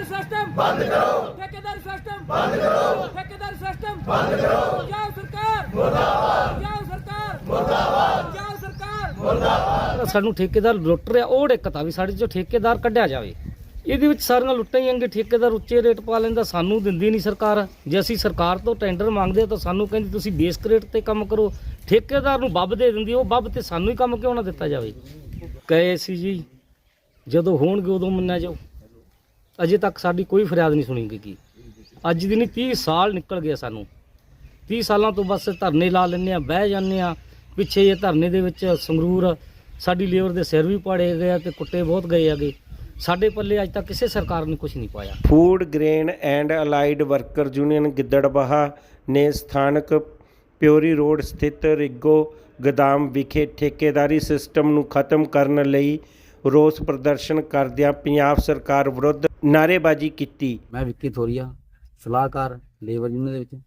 ਠੇਕੇਦਾਰ ਸਿਸਟਮ। ਬੰਦ ਕਰੋ। ਠੇਕੇਦਾਰ ਸਿਸਟਮ। ਬੰਦ ਕਰੋ। ਠੇਕੇਦਾਰ ਸਿਸਟਮ। ਬੰਦ ਕਰੋ। ਪੰਜਾਬ ਸਰਕਾਰ। ਮੁਰਦਾਬਾਦ। ਪੰਜਾਬ ਸਰਕਾਰ। ਮੁਰਦਾਬਾਦ। ਪੰਜਾਬ ਸਰਕਾਰ। ਸਾਨੂੰ ਠੇਕੇਦਾਰ ਲੁੱਟ ਰਿਹਾ ਉਹ ਦਿੱਕਤ ਆ ਵੀ ਸਾਡੇ ਚੋਂ ਠੇਕੇਦਾਰ ਕੱਢਿਆ ਜਾਵੇ। ਇਹਦੇ ਵਿੱਚ ਸਾਰੀਆਂ ਲੁੱਟਾਂ ਹੀ ਆਂਗੇ ਠੇਕੇਦਾਰ ਉੱਚੇ ਰੇਟ ਪਾ ਲੈਂਦਾ ਸਾਨੂੰ ਦਿੰਦੀ ਨਹੀਂ ਸਰਕਾਰ। ਜੇ ਅਸੀਂ ਸਰਕਾਰ ਤੋਂ ਟੈਂਡਰ ਮੰਗਦੇ ਹਾਂ ਤਾਂ ਸਾਨੂੰ ਕਹਿੰਦੀ ਤੁਸੀਂ ਬੇਸ ਰੇਟ ਤੇ ਕੰਮ ਕਰੋ। ਠੇਕੇਦਾਰ ਨੂੰ ਬੱਬ ਦੇ ਦਿੰਦੀ ਉਹ ਬੱਬ ਤੇ ਸਾਨੂੰ ਹੀ ਕੰਮ ਕਿਉਂ ਨਾ ਦਿੱਤਾ ਜਾਵੇ? ਕਹੇ ਸੀ ਜੀ ਜਦੋਂ ਹੋਣਗੇ ਉਦੋਂ ਮੰਨਿਆ ਜਾਓ ਅਜੇ ਤੱਕ ਸਾਡੀ ਕੋਈ ਫਰਿਆਦ ਨਹੀਂ ਸੁਣੀ ਗਈ। ਅੱਜ ਦੀ ਨਹੀਂ 30 ਸਾਲ ਨਿਕਲ ਗਿਆ ਸਾਨੂੰ। 30 ਸਾਲਾਂ ਤੋਂ ਬਸ ਧਰਨੇ ਲਾ ਲੈਂਦੇ ਆ, ਬਹਿ ਜਾਂਦੇ ਆ। ਪਿੱਛੇ ਇਹ ਧਰਨੇ ਦੇ ਵਿੱਚ ਸੰਗਰੂਰ ਸਾਡੀ ਲੇਬਰ ਦੇ ਸਿਰ ਵੀ ਪਾੜੇ ਗਏ ਆ ਤੇ ਕੁੱਟੇ ਬਹੁਤ ਗਏ ਹੈਗੇ। ਸਾਡੇ ਪੱਲੇ ਅੱਜ ਤੱਕ ਕਿਸੇ ਸਰਕਾਰ ਨੇ ਕੁਝ ਨਹੀਂ ਪਾਇਆ। Food grain and allied worker union Gidderbaha ਨੇ ਸਥਾਨਕ ਪਿਓਰੀ ਰੋਡ ਸਥਿਤ ਰਿੱਗੋ ਗਦਾਮ ਵਿਖੇ ਠੇਕੇਦਾਰੀ ਸਿਸਟਮ ਨੂੰ ਖਤਮ ਕਰਨ ਲਈ ਰੋਸ ਪ੍ਰਦਰਸ਼ਨ ਕਰਦਿਆਂ ਪੰਜਾਬ ਸਰਕਾਰ ਵਿਰੁੱਧ ਨਾਅਰੇਬਾਜ਼ੀ ਕੀਤੀ। ਮੈਂ ਵਿੱਕੀ ਥੋਰੀਆ ਸਲਾਹਕਾਰ ਲੇਬਰ ਯੂਨੀਅਨ ਦੇ ਵਿੱਚ।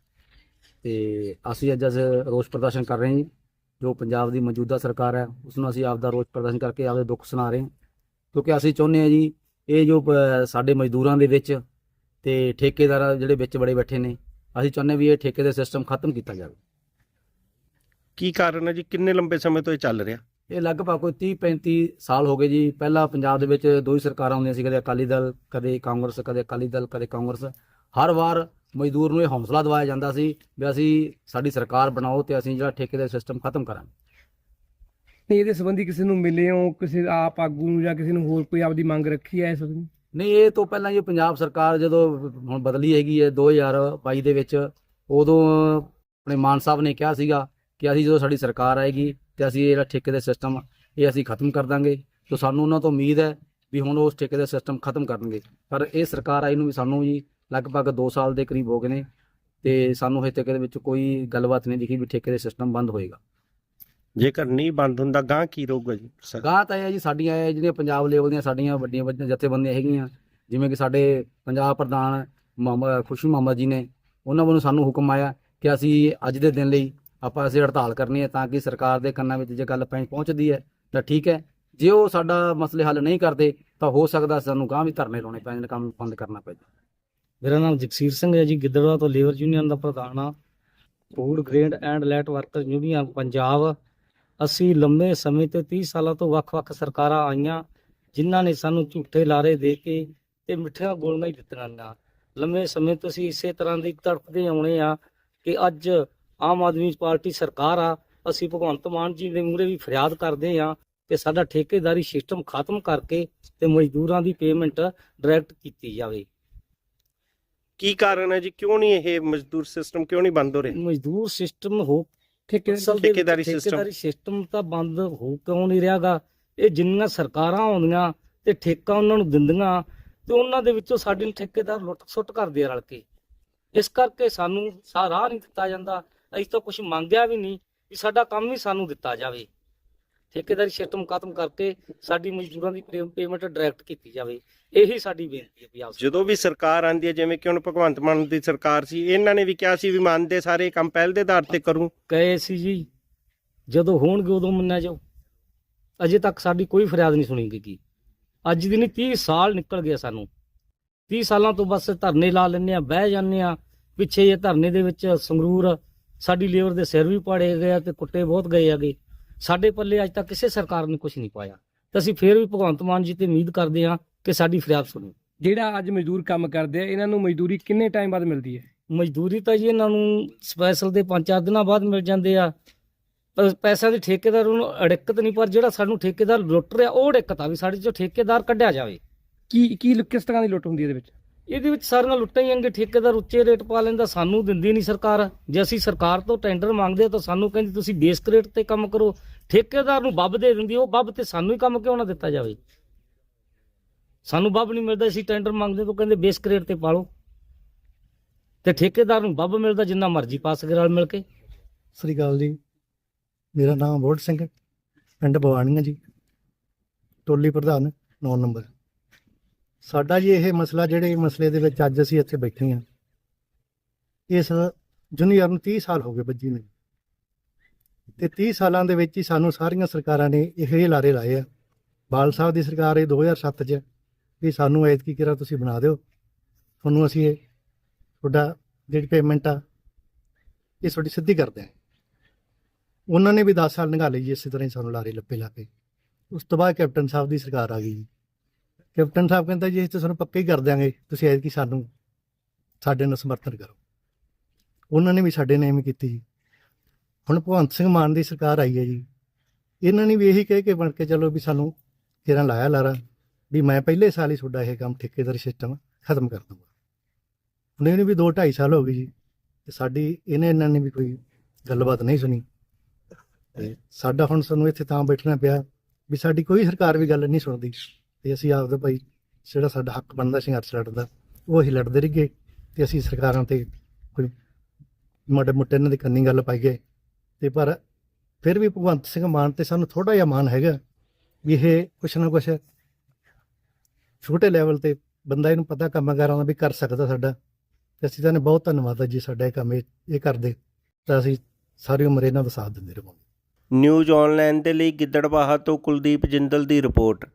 ਤੇ ਅਸੀਂ ਅੱਜ ਅੱਜ ਰੋਸ ਪ੍ਰਦਰਸ਼ਨ ਕਰ ਰਹੇ ਹਾਂ ਜੀ ਜੋ ਪੰਜਾਬ ਦੀ ਮੌਜੂਦਾ ਸਰਕਾਰ ਹੈ ਉਸ ਨੂੰ ਅਸੀਂ ਆਪਦਾ ਰੋਸ ਪ੍ਰਦਰਸ਼ਨ ਕਰਕੇ ਆਪਦੇ ਦੁੱਖ ਸੁਣਾ ਰਹੇ ਹਾਂ। ਕਿਉਂਕਿ ਅਸੀਂ ਚਾਹੁੰਦੇ ਹਾਂ ਜੀ ਇਹ ਜੋ ਸਾਡੇ ਮਜ਼ਦੂਰਾਂ ਦੇ ਵਿੱਚ ਤੇ ਠੇਕੇਦਾਰ ਜਿਹੜੇ ਵਿੱਚ ਬੜੇ ਬੈਠੇ ਨੇ ਅਸੀਂ ਚਾਹੁੰਦੇ ਵੀ ਇਹ ਠੇਕੇ ਦਾ ਸਿਸਟਮ ਖਤਮ ਕੀਤਾ ਜਾਵੇ। ਕੀ ਕਾਰਨ ਹੈ ਜੀ? ਕਿੰਨੇ ਲੰਬੇ ਸਮੇਂ ਤੋਂ ਇਹ ਚੱਲ ਰਿਹਾ? ਇਹ ਲਗਭਗ ਕੋਈ 30 35 ਸਾਲ ਹੋ ਗਏ ਜੀ। ਪਹਿਲਾਂ ਪੰਜਾਬ ਦੇ ਵਿੱਚ ਦੋ ਹੀ ਸਰਕਾਰਾਂ ਹੁੰਦੀਆਂ ਸੀ ਕਦੇ ਅਕਾਲੀ ਦਲ ਕਦੇ ਕਾਂਗਰਸ ਕਦੇ ਅਕਾਲੀ ਦਲ ਕਦੇ ਕਾਂਗਰਸ। ਹਰ ਵਾਰ ਮਜ਼ਦੂਰ ਨੂੰ ਇਹ ਹੌਸਲਾ ਦਿਵਾਇਆ ਜਾਂਦਾ ਸੀ ਵੀ ਅਸੀਂ ਸਾਡੀ ਸਰਕਾਰ ਬਣਾਓ ਤੇ ਅਸੀਂ ਜਿਹੜਾ ਠੇਕੇ ਦਾ ਸਿਸਟਮ ਖਤਮ ਕਰਾਂਗੇ। ਨਹੀਂ ਇਹਦੇ ਸੰਬੰਧੀ ਕਿਸੇ ਨੂੰ ਮਿਲੇ ਹੋ ਕਿਸੇ ਆਪ ਆਗੂ ਨੂੰ ਜਾਂ ਕਿਸੇ ਨੂੰ ਹੋਰ ਕੋਈ ਆਪਦੀ ਮੰਗ ਰੱਖੀ ਹੈ ਇਸ ਸੰਬੰਧੀ ਨਹੀਂ ਇਹ ਤੋਂ ਪਹਿਲਾਂ ਜੀ ਪੰਜਾਬ ਸਰਕਾਰ ਜਦੋਂ ਹੁਣ ਬਦਲੀ ਹੈਗੀ ਹੈ 2022 ਦੇ ਵਿੱਚ ਉਦੋਂ ਆਪਣੇ ਮਾਨ ਸਾਹਿਬ ਨੇ ਕਿਹਾ ਸੀਗਾ ਕਿ ਅਸੀਂ ਜਦੋਂ ਸਾਡੀ ਸਰਕਾਰ ਆਏਗੀ ਤੇ ਅਸੀਂ ਇਹ ਜਿਹੜਾ ਠੇਕੇ ਦਾ ਸਿਸਟਮ ਇਹ ਅਸੀਂ ਖਤਮ ਕਰ ਦਾਂਗੇ। ਤੇ ਸਾਨੂੰ ਉਹਨਾਂ ਤੋਂ ਉਮੀਦ ਹੈ ਵੀ ਹੁਣ ਉਸ ਠੇਕੇ ਦਾ ਸਿਸਟਮ ਖਤਮ ਕਰਨਗੇ। ਪਰ ਇਹ ਸਰਕਾਰ ਆਈ ਨੂੰ ਵੀ ਸਾਨੂੰ ਜੀ ਲਗਭਗ 2 ਸਾਲ ਦੇ ਕਰੀਬ ਹੋ ਗਏ ਨੇ ਤੇ ਸਾਨੂੰ ਇਹ ਠੇਕੇ ਦੇ ਵਿੱਚ ਕੋਈ ਗੱਲਬਾਤ ਨਹੀਂ ਦਿਖੀ ਵੀ ਠੇਕੇ ਦਾ ਸਿਸਟਮ ਬੰਦ ਹੋਏਗਾ। ਜੇਕਰ ਨਹੀਂ ਬੰਦ ਹੁੰਦਾ ਗਾਂ ਕੀ ਰਹੂਗਾ ਜੀ? ਗਾਹ ਤਾਂ ਇਹ ਹੈ ਜੀ ਸਾਡੀਆਂ ਇਹ ਜਿਹੜੀਆਂ ਪੰਜਾਬ ਲੈਵਲ ਦੀਆਂ ਸਾਡੀਆਂ ਵੱਡੀਆਂ ਵੱਡੀਆਂ ਜਥੇਬੰਦੀਆਂ ਹੈਗੀਆਂ ਜਿਵੇਂ ਕਿ ਸਾਡੇ ਪੰਜਾਬ ਪ੍ਰਧਾਨ ਮੁਹੰਮਦ ਖੁਸ਼ੀ ਮੁਹੰਮਦ ਜੀ ਨੇ ਉਹਨਾਂ ਵੱਲੋਂ ਸਾਨੂੰ ਹੁਕਮ ਆਇਆ ਕਿ ਅਸੀਂ ਅੱਜ ਦੇ ਦਿਨ ਲਈ ਆਪਾਂ ਅਸੀਂ ਹੜਤਾਲ ਕਰਨੀ ਹੈ ਤਾਂ ਕਿ ਸਰਕਾਰ ਦੇ ਕੰਨਾਂ ਵਿੱਚ ਜੇ ਗੱਲ ਪਹੁੰ- ਪਹੁੰਚਦੀ ਹੈ, ਤਾਂ ਠੀਕ ਹੈ। ਜੇ ਉਹ ਸਾਡਾ ਮਸਲੇ ਹੱਲ ਨਹੀਂ ਕਰਦੇ, ਤਾਂ ਹੋ ਸਕਦਾ ਸਾਨੂੰ ਗਾਂ ਵੀ ਧਰਨੇ ਲਾਉਣੇ ਪੈਣ ਕੰਮ ਬੰਦ ਕਰਨਾ ਪਏ। ਮੇਰਾ ਨਾਮ ਜਗਸੀਰ ਸਿੰਘ ਹੈ ਜੀ ਗਿੱਦੜਵਾ ਤੋਂ ਲੇਬਰ ਯੂਨੀਅਨ ਦਾ ਪ੍ਰਧਾਨ ਆ food grain and allied worker union, Punjab. ਅਸੀਂ ਲੰਮੇ ਸਮੇਂ ਤੋਂ 30 ਸਾਲਾਂ ਤੋਂ ਵੱਖ-ਵੱਖ ਸਰਕਾਰਾਂ ਆਈਆਂ, ਜਿਨ੍ਹਾਂ ਨੇ ਸਾਨੂੰ ਝੂਠੇ ਲਾਰੇ ਦੇ ਕੇ ਤੇ ਮਿੱਠੀਆਂ ਗੋਲੀਆਂ ਹੀ ਦਿੱਤੀਆਂ ਨਾ ਲੰਮੇ ਸਮੇਂ ਤੋਂ ਅਸੀਂ ਇਸੇ ਤਰ੍ਹਾਂ ਦੀ ਤੜਫਦੇ ਆਉਣੇ ਆ ਕਿ ਅੱਜ ਆਮ ਆਦਮੀ ਪਾਰਟੀ ਸਰਕਾਰ ਆ ਅਸੀਂ ਭਗਵੰਤ ਮਾਨ ਜੀ ਦੇ ਮੂਹਰੇ ਵੀ ਫਰਿਆਦ ਕਰਦੇ ਆ ਕਿ ਸਾਡਾ ਠੇਕੇਦਾਰੀ ਸਿਸਟਮ ਖਤਮ ਕਰਕੇ ਤੇ ਮਜ਼ਦੂਰਾਂ ਦੀ ਪੇਮੈਂਟ ਡਾਇਰੈਕਟ ਕੀਤੀ ਜਾਵੇ। ਕੀ ਕਾਰਨ ਹੈ ਜੀ? ਕਿਉਂ ਨਹੀਂ ਇਹ ਮਜ਼ਦੂਰ ਸਿਸਟਮ ਕਿਉਂ ਨਹੀਂ ਬੰਦ ਹੋ ਰਿਹਾ? ਮਜ਼ਦੂਰ ਸਿਸਟਮ ਹੋ ਠੇਕੇਦਾਰੀ system। ਠੇਕੇਦਾਰੀ ਸਿਸਟਮ ਤਾਂ ਬੰਦ ਹੋ ਕਿਉਂ ਨਹੀਂ ਰਿਹਾਗਾ? ਇਹ ਜਿੰਨੀਆਂ ਸਰਕਾਰਾਂ ਆਉਂਦੀਆਂ ਤੇ ਠੇਕਾ ਉਹਨਾਂ ਨੂੰ ਦਿੰਦੀਆਂ ਤੇ ਉਹਨਾਂ ਦੇ ਵਿੱਚੋਂ ਸਾਡੇ ਠੇਕੇਦਾਰ ਲੁੱਟ ਸੁੱਟ ਕਰਦੇ ਆ ਰਲ ਕੇ। ਇਸ ਕਰਕੇ ਸਾਨੂੰ ਸਾਰਾ ਨਹੀਂ ਦਿੱਤਾ ਜਾਂਦਾ। ਅਸੀਂ ਤਾਂ ਕੁਝ ਮੰਗਿਆ ਵੀ ਨਹੀਂ ਵੀ ਸਾਡਾ ਕੰਮ ਵੀ ਸਾਨੂੰ ਦਿੱਤਾ ਜਾਵੇ। ਠੇਕੇਦਾਰੀ ਸਿਸਟਮ ਖਤਮ ਕਰਕੇ ਸਾਡੀ ਮਜ਼ਦੂਰਾਂ ਦੀ ਪੇਮੈਂਟ ਡਾਇਰੈਕਟ ਕੀਤੀ ਜਾਵੇ। ਇਹੀ ਸਾਡੀ ਬੇਨਤੀ ਹੈ ਪੰਜਾਬ ਜਦੋਂ ਵੀ ਸਰਕਾਰ ਆਂਦੀ ਹੈ ਜਿਵੇਂ ਕਿ ਹੁਣ ਭਗਵੰਤ ਮਾਨ ਦੀ ਸਰਕਾਰ ਸੀ ਇਹਨਾਂ ਨੇ ਵੀ ਕਿਹਾ ਸੀ ਵੀ ਮੰਨਦੇ ਸਾਰੇ ਕੰਮ ਪਹਿਲ ਦੇ ਆਧਾਰ ਤੇ ਕਰੂੰ। ਕਹੇ ਸੀ ਜੀ ਜਦੋਂ ਹੋਣਗੇ ਉਦੋਂ ਮੰਨਿਆ ਜਾਓ। ਅਜੇ ਤੱਕ ਸਾਡੀ ਕੋਈ ਫਰਿਆਦ ਨਹੀਂ ਸੁਣੀ ਗਈ। ਅੱਜ ਦੀ ਨਹੀਂ 30 ਸਾਲ ਨਿਕਲ ਗਿਆ ਸਾਨੂੰ। 30 ਸਾਲਾਂ ਤੋਂ ਬਸ ਧਰਨੇ ਲਾ ਲੈਂਦੇ ਆ ਬਹਿ ਜਾਂਦੇ ਆ ਪਿੱਛੇ ਇਹ ਧਰਨੇ ਦੇ ਵਿੱਚ ਸੰਗਰੂਰ ਸਾਡੀ ਲੇਬਰ ਦੇ ਸਿਰ ਵੀ ਪਾੜੇ ਗਏ ਆ ਤੇ ਕੁੱਟੇ ਬਹੁਤ ਗਏ ਹੈਗੇ। ਸਾਡੇ ਪੱਲੇ ਅੱਜ ਤੱਕ ਕਿਸੇ ਸਰਕਾਰ ਨੇ ਕੁਝ ਨਹੀਂ ਪਾਇਆ। ਤੇ ਅਸੀਂ ਫੇਰ ਵੀ ਭਗਵੰਤ ਮਾਨ ਜੀ ਤੇ ਉਮੀਦ ਕਰਦੇ ਆ ਕਿ ਸਾਡੀ ਫਰਿਆਦ ਸੁਣੇ। ਜਿਹੜਾ ਅੱਜ ਮਜ਼ਦੂਰ ਕੰਮ ਕਰਦੇ ਆ ਇਹਨਾਂ ਨੂੰ ਮਜ਼ਦੂਰੀ ਕਿੰਨੇ ਟਾਈਮ ਬਾਅਦ ਮਿਲਦੀ ਹੈ? ਮਜ਼ਦੂਰੀ ਤਾਂ ਜੀ ਇਹਨਾਂ ਨੂੰ ਸਪੈਸ਼ਲ ਦੇ 5-4 ਦਿਨਾਂ ਬਾਅਦ ਮਿਲ ਜਾਂਦੇ ਆ। ਪੈਸਿਆਂ ਦੇ ਠੇਕੇਦਾਰ ਨੂੰ ਅੜਿੱਕਤ ਨਹੀਂ ਪਰ ਜਿਹੜਾ ਸਾਨੂੰ ਠੇਕੇਦਾਰ ਲੁੱਟ ਰਿਹਾ ਉਹ ਅੜਿੱਕਤ ਆ ਵੀ ਸਾਡੇ ਚੋਂ ਠੇਕੇਦਾਰ ਕੱਢਿਆ ਜਾਵੇ। ਕੀ ਕੀ ਕਿਸ ਤਰ੍ਹਾਂ ਦੀ ਲੁੱਟ ਹੁੰਦੀ ਹੈ ਇਹਦੇ ਵਿੱਚ? ਇਹਦੇ ਵਿੱਚ ਸਾਰੀਆਂ ਲੁੱਟਾਂ ਹੀ ਆਂਗੇ ਠੇਕੇਦਾਰ ਉੱਚੇ ਰੇਟ ਪਾ ਲੈਂਦਾ ਸਾਨੂੰ ਦਿੰਦੀ ਨਹੀਂ ਸਰਕਾਰ। ਜੇ ਅਸੀਂ ਸਰਕਾਰ ਤੋਂ ਟੈਂਡਰ ਮੰਗਦੇ ਤਾਂ ਸਾਨੂੰ ਕਹਿੰਦੀ ਤੁਸੀਂ ਬੇਸਕ ਰੇਟ ਤੇ ਕੰਮ ਕਰੋ। ਠੇਕੇਦਾਰ ਨੂੰ ਬੱਬ ਦੇ ਦਿੰਦੀ ਉਹ ਬੱਬ ਤੇ ਸਾਨੂੰ ਹੀ ਕੰਮ ਕਿਉਂ ਨਾ ਦਿੱਤਾ ਜਾਵੇ? ਸਾਨੂੰ ਬੱਬ ਨਹੀਂ ਮਿਲਦਾ ਅਸੀਂ ਟੈਂਡਰ ਮੰਗਦੇ ਤਾਂ ਕਹਿੰਦੇ ਬੇਸਕ ਰੇਟ ਤੇ ਪਾਲੋ। ਤੇ ਠੇਕੇਦਾਰ ਨੂੰ ਬੱਬ ਮਿਲਦਾ ਜਿੰਨਾ ਮਰਜ਼ੀ ਪਾ ਸਕੇ ਰਲ ਮਿਲ ਕੇ। ਸਤਿ ਸ੍ਰੀ ਅਕਾਲ ਜੀ। ਮੇਰਾ ਨਾਮ ਬੋੜ ਸਿੰਘ ਹੈ, ਪਿੰਡ ਬਵਾਨੀਆਂ ਜੀ। ਟੋਲੀ ਪ੍ਰਧਾਨ 9 ਨੰਬਰ। ਸਾਡਾ ਜੀ ਇਹ ਮਸਲਾ ਜਿਹੜੇ ਮਸਲੇ ਦੇ ਵਿੱਚ ਅੱਜ ਅਸੀਂ ਇੱਥੇ ਬੈਠੇ ਹਾਂ, ਇਸ ਜੂਨੀਅਰ ਨੂੰ 30 ਸਾਲ ਹੋ ਗਏ ਬੱਜੀ ਨੂੰ। ਤੇ 30 ਸਾਲਾਂ ਦੇ ਵਿੱਚ ਹੀ ਸਾਨੂੰ ਸਾਰੀਆਂ ਸਰਕਾਰਾਂ ਨੇ ਇਹੋ ਜਿਹੇ ਲਾਰੇ ਲਾਏ ਆ। ਬਾਲ ਸਾਹਿਬ ਦੀ ਸਰਕਾਰ ਇਹ 2007 'ਚ ਵੀ ਸਾਨੂੰ ਐਤਕੀ ਕਿਰਾ ਤੁਸੀਂ ਬਣਾ ਦਿਓ। ਤੁਹਾਨੂੰ ਅਸੀਂ ਇਹ ਤੁਹਾਡਾ ਜਿਹੜੀ ਪੇਮੈਂਟ ਆ, ਇਹ ਤੁਹਾਡੀ ਸਿੱਧੀ ਕਰਦੇ ਹਾਂ। ਉਹਨਾਂ ਨੇ ਵੀ 10 ਸਾਲ ਨਿਗਾਹ ਜੀ, ਇਸੇ ਤਰ੍ਹਾਂ ਹੀ ਸਾਨੂੰ ਲਾਰੇ ਲੱਪੇ ਲਾ ਕੇ। ਉਸ ਤੋਂ ਬਾਅਦ ਕੈਪਟਨ ਸਾਹਿਬ ਦੀ ਸਰਕਾਰ ਆ ਗਈ ਜੀ। ਕੈਪਟਨ ਸਾਹਿਬ ਕਹਿੰਦਾ ਜੀ, ਅਸੀਂ ਤਾਂ ਤੁਹਾਨੂੰ ਪੱਕੇ ਹੀ ਕਰ ਦਿਆਂਗੇ। ਤੁਸੀਂ ਐਤਕੀ ਸਾਨੂੰ, ਸਾਡੇ ਨਾਲ ਸਮਰਥਨ ਕਰੋ। ਉਹਨਾਂ ਨੇ ਵੀ ਸਾਡੇ ਨਾਲ ਐਵੇਂ ਕੀਤੀ ਜੀ। ਹੁਣ ਭਗਵੰਤ ਸਿੰਘ ਮਾਨ ਦੀ ਸਰਕਾਰ ਆਈ ਹੈ ਜੀ। ਇਹਨਾਂ ਨੇ ਵੀ ਇਹੀ ਕਹਿ ਕੇ ਬਣ ਕੇ ਚਲੋ ਵੀ ਸਾਨੂੰ ਕਿਰਾਂ ਲਾਇਆ ਲਾਰਾ, ਵੀ ਮੈਂ ਪਹਿਲੇ ਸਾਲ ਹੀ ਤੁਹਾਡਾ ਇਹ ਕੰਮ ਠੇਕੇਦਾਰੀ ਸਿਸਟਮ ਖਤਮ ਕਰ ਦੂੰਗਾ ਹੁਣ ਇਹਨੂੰ ਵੀ 2 2.5 ਸਾਲ ਹੋ ਗਏ ਜੀ ਤੇ ਸਾਡੀ, ਇਹਨੇ ਇਹਨਾਂ ਨੇ ਵੀ ਕੋਈ ਗੱਲਬਾਤ ਨਹੀਂ ਸੁਣੀ। ਤੇ ਸਾਡਾ ਹੁਣ ਸਾਨੂੰ ਇੱਥੇ ਤਾਂ ਬੈਠਣਾ ਪਿਆ ਵੀ ਸਾਡੀ ਕੋਈ ਸਰਕਾਰ ਵੀ ਗੱਲ ਨਹੀਂ ਸੁਣਦੀ। ਤੇ ਅਸੀਂ ਆਪਦਾ ਭਾਈ ਜਿਹੜਾ ਸਾਡਾ ਹੱਕ ਬਣਦਾ ਸੰਘਰਸ਼ ਲੜਦਾ ਉਹ ਅਸੀਂ ਲੜਦੇ ਰਹੀਏ ਤੇ ਅਸੀਂ ਸਰਕਾਰਾਂ ਤੇ ਕੋਈ ਮਾੜੇ ਮੋਟੇ ਇਹਨਾਂ ਦੀ ਕੰਨੀ ਗੱਲ ਪਾਈਏ। ਤੇ ਪਰ ਫਿਰ ਵੀ ਭਗਵੰਤ ਸਿੰਘ ਮਾਨ ਤੇ ਸਾਨੂੰ ਥੋੜਾ ਜਿਹਾ ਮਾਨ ਹੈਗਾ ਵੀ ਇਹ ਕੁਛ ਨਾ ਕੁਛ ਛੋਟੇ ਲੈਵਲ ਤੇ ਬੰਦਾ ਇਹਨੂੰ ਪਤਾ ਕੰਮ ਕੰਮਕਾਰਾਂ ਦਾ ਵੀ ਕਰ ਸਕਦਾ ਸਾਡਾ। ਤੇ ਅਸੀਂ ਤਾਂ ਬਹੁਤ ਧੰਨਵਾਦ ਹੈ ਜੀ ਸਾਡਾ ਇਹ ਕੰਮ ਇਹ ਇਹ ਕਰਦੇ। ਤਾਂ ਅਸੀਂ ਸਾਰੀ ਉਮਰ ਇਹਨਾਂ ਦਾ ਸਾਥ ਦਿੰਦੇ ਰਹਾਂਗੇ। ਨਿਊਜ਼ ਆਨਲਾਈਨ ਦੇ ਲਈ ਗਿੱਦੜਬਾਹਾ ਤੋਂ ਕੁਲਦੀਪ ਜਿੰਦਲ ਦੀ ਰਿਪੋਰਟ।